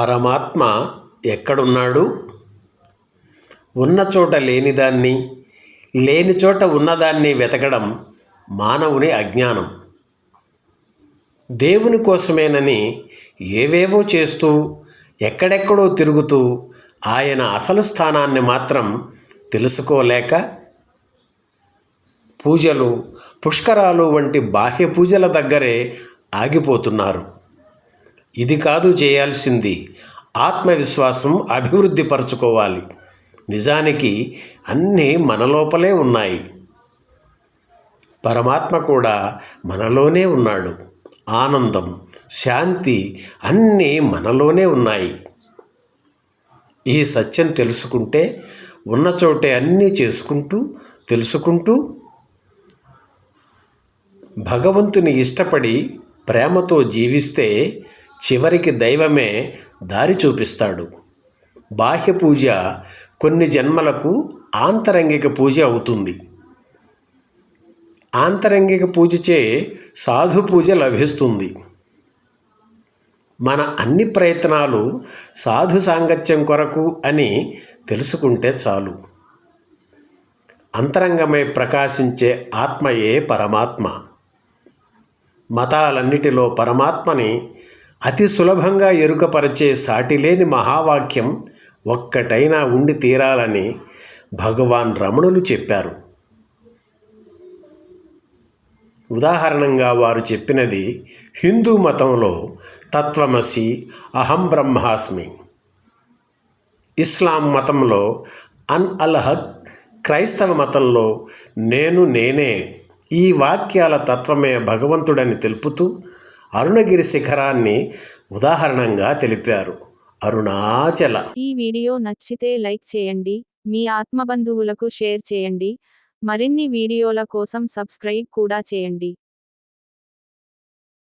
పరమాత్మ ఎక్కడున్నాడు? ఉన్న చోట లేనిదాన్ని లేని చోట ఉన్నదాన్ని వెతకడం మానవుని అజ్ఞానం. దేవుని కోసమేనని ఏవేవో చేస్తూ ఎక్కడెక్కడో తిరుగుతూ ఆయన అసలు స్థానాన్ని మాత్రం తెలుసుకోలేక పూజలు పుష్కరాలు వంటి బాహ్య పూజల దగ్గరే ఆగిపోతున్నారు. ఇది కాదు చేయాల్సింది. ఆత్మవిశ్వాసం అభివృద్ధి పరచుకోవాలి నిజానికి అన్నీ మన లోపలే ఉన్నాయి. పరమాత్మ కూడా మనలోనే ఉన్నాడు. ఆనందం శాంతి అన్నీ మనలోనే ఉన్నాయి. ఈ సత్యం తెలుసుకుంటే ఉన్న చోటే అన్నీ చేసుకుంటూ తెలుసుకుంటూ భగవంతుని ఇష్టపడి ప్రేమతో జీవిస్తే చివరికి దైవమే దారి చూపిస్తాడు. బాహ్య పూజ కొన్ని జన్మలకు ఆంతరంగిక పూజ అవుతుంది. ఆంతరంగిక పూజచే సాధు పూజ లభిస్తుంది. మన అన్ని ప్రయత్నాలు సాధు సాంగత్యం కొరకు అని తెలుసుకుంటే చాలు. అంతరంగమై ప్రకాశించే ఆత్మయే పరమాత్మ. మతాలన్నిటిలో పరమాత్మని అతి సులభంగా ఎరుకపరిచే సాటిలేని మహావాక్యం ఒక్కటైనా ఉండి తీరాలని భగవాన్ రమణులు చెప్పారు. ఉదాహరణంగా వారు చెప్పినది హిందూ మతంలో తత్వమసి అహం బ్రహ్మాస్మి. ఇస్లాం మతంలో అన్ అల్ హక్ క్రైస్తవ మతంలో నేను నేనే ఈ వాక్యాల తత్వమే భగవంతుడని తెలుపుతూ అరుణగిరి శిఖరాన్ని ఉదాహరణంగా తెలిపారు. అరుణాచల ఈ వీడియో నచ్చితే లైక్ చేయండి మీ ఆత్మబంధువులకు షేర్ చేయండి మరిన్ని వీడియోల కోసం సబ్స్క్రైబ్ కూడా చేయండి.